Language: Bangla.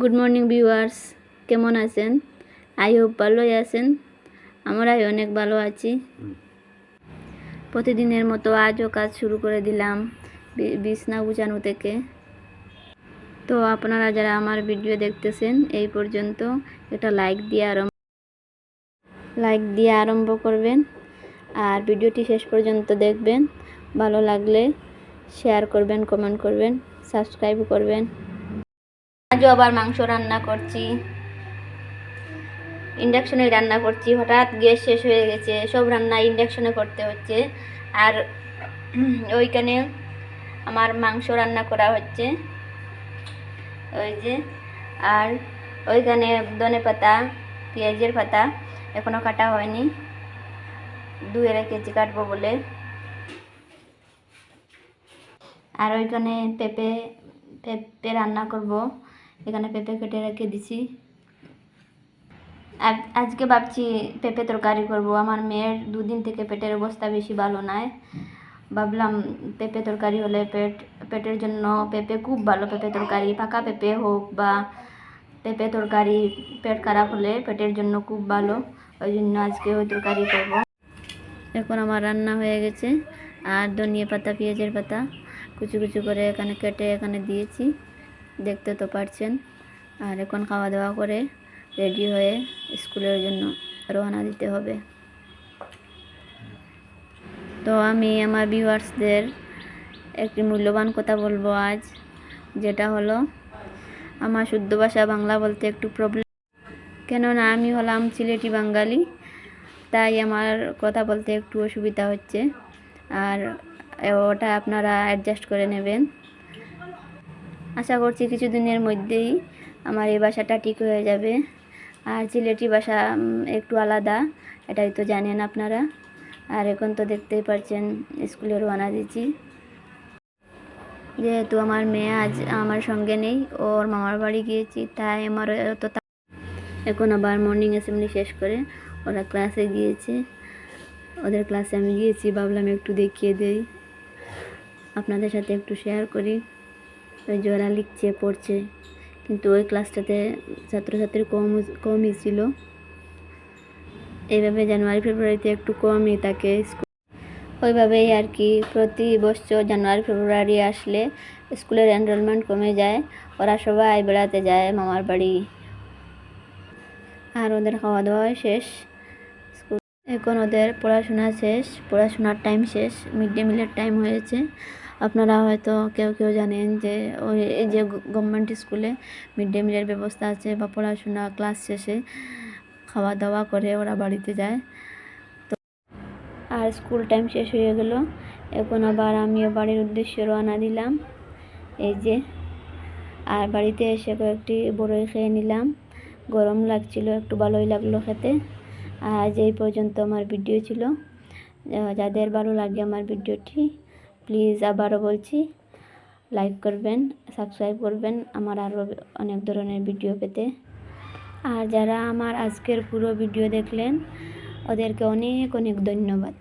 গুড মর্নিং ভিউয়ার্স কেমন আছেন? আই হোপ ভালোই আছেন। আমরাই অনেক ভালো আছি। প্রতিদিনের মতো আজও কাজ শুরু করে দিলাম বিছনা গুছানো থেকে। তো আপনারা যারা আমার ভিডিও দেখতেছেন, এই পর্যন্ত একটা লাইক দিয়ে আরম্ভ লাইক দিয়ে আরম্ভ করবেন। আর ভিডিওটি শেষ পর্যন্ত দেখবেন। ভালো লাগলে শেয়ার করবেন কমেন্ট করবেন সাবস্ক্রাইব করবেন। আজও আবার মাংস রান্না করছি। ইন্ডাকশনে রান্না করছি, হঠাৎ গ্যাস শেষ হয়ে গেছে, সব রান্না ইন্ডাকশনে করতে হচ্ছে। আর ওইখানে আমার মাংস রান্না করা হচ্ছে। ওই যে, আর ওইখানে ধনে পাতা, পেঁয়াজের পাতা এখনও কাটা হয়নি। দুই কেজি কাটবো বলে। আর ওইখানে পেঁপে পেঁপে রান্না করব। এখানে পেঁপে কেটে রেখে দিছি। আজকে ভাবছি পেঁপে তরকারি করব। আমার মেয়ের দুদিন থেকে পেটের অবস্থা বেশি ভালো নয় ভাবলাম পেঁপে তরকারি হলে পেট, পেটের জন্য পেঁপে খুব ভালো পেঁপে তরকারি। পাকা পেঁপে হোক বা পেঁপে তরকারি, পেট খারাপ হলে পেটের জন্য খুব ভালো। ওই জন্য আজকে ওই তরকারি করব। এখন আমার রান্না হয়ে গেছে। আর ধনিয়া পাতা, পেঁয়াজের পাতা কুচু কুচু করে এখানে কেটে এখানে দিয়েছি। দেখতে তো পারছেন। আর এখন খাওয়া দাওয়া করে রেডি হয়ে স্কুলের জন্য রওনা দিতে হবে। তো আমি আমার ভিউয়ার্সদের একটি মূল্যবান কথা বলব আজ, যেটা হলো, আমার শুদ্ধ ভাষা বাংলা বলতে একটু প্রবলেম কেননা আমি হলাম সিলেটি বাঙালি, তাই আমার কথা বলতে একটু অসুবিধা হচ্ছে। আর ওটা আপনারা অ্যাডজাস্ট করে নেবেন। আশা করছি কিছুদিনের মধ্যেই আমার এই বাসাটা ঠিক হয়ে যাবে। আর সিলেটি বাসা একটু আলাদা, এটাই তো জানেন আপনারা। আর এখন তো দেখতেই পাচ্ছেন স্কুলে রওনা দিচ্ছি যেহেতু আমার মেয়ে আজ আমার সঙ্গে নেই, ওর মামার বাড়ি গিয়েছি, তাই আমার অত এখন আবার মর্নিং অ্যাসেম্বলি শেষ করে ওরা ক্লাসে গিয়েছে। ওদের ক্লাসে আমি গিয়েছি, ভাবলাম একটু দেখিয়ে দেই। আপনাদের সাথে একটু শেয়ার করি। ওই যে ওরা লিখছে, পড়ছে। কিন্তু ওই ক্লাসটাতে ছাত্রছাত্রী কম কমই ছিল। এইভাবে জানুয়ারি, ফেব্রুয়ারিতে একটু কমই থাকে স্কুল ওইভাবেই আর কি প্রতি বছর জানুয়ারি, ফেব্রুয়ারি আসলে স্কুলের এনরোলমেন্ট কমে যায়। ওরা সবাই বেড়াতে যায় মামার বাড়ি। আর ওদের খাওয়া দাওয়া শেষ এখন ওদের পড়াশোনা শেষ। পড়াশোনার টাইম শেষ। মিড ডে মিলের টাইম হয়েছে। আপনারা হয়তো কেউ কেউ জানেন যে ওই এই যে গভর্নমেন্ট স্কুলে মিড ডে মিলের ব্যবস্থা আছে বা পড়াশোনা ক্লাস শেষে খাওয়া দাওয়া করে ওরা বাড়িতে যায়। তো আর স্কুল টাইম শেষ হয়ে গেল। এখন আবার আমিও বাড়ির উদ্দেশ্যে রওনা দিলাম। এই যে আর বাড়িতে এসে কয়েকটি বড়ই খেয়ে নিলাম। গরম লাগছিল, একটু ভালোই লাগল খেতে। আজ এই পর্যন্ত আমার ভিডিও ছিল। যাদের ভালো লাগে আমার ভিডিওটি প্লিজ আবারও বলছি লাইক করবেন সাবস্ক্রাইব করবেন আমার আরও অনেক ধরনের ভিডিও পেতে। আর যারা আমার আজকের পুরো ভিডিও দেখলেন, ওদেরকে অনেক অনেক ধন্যবাদ।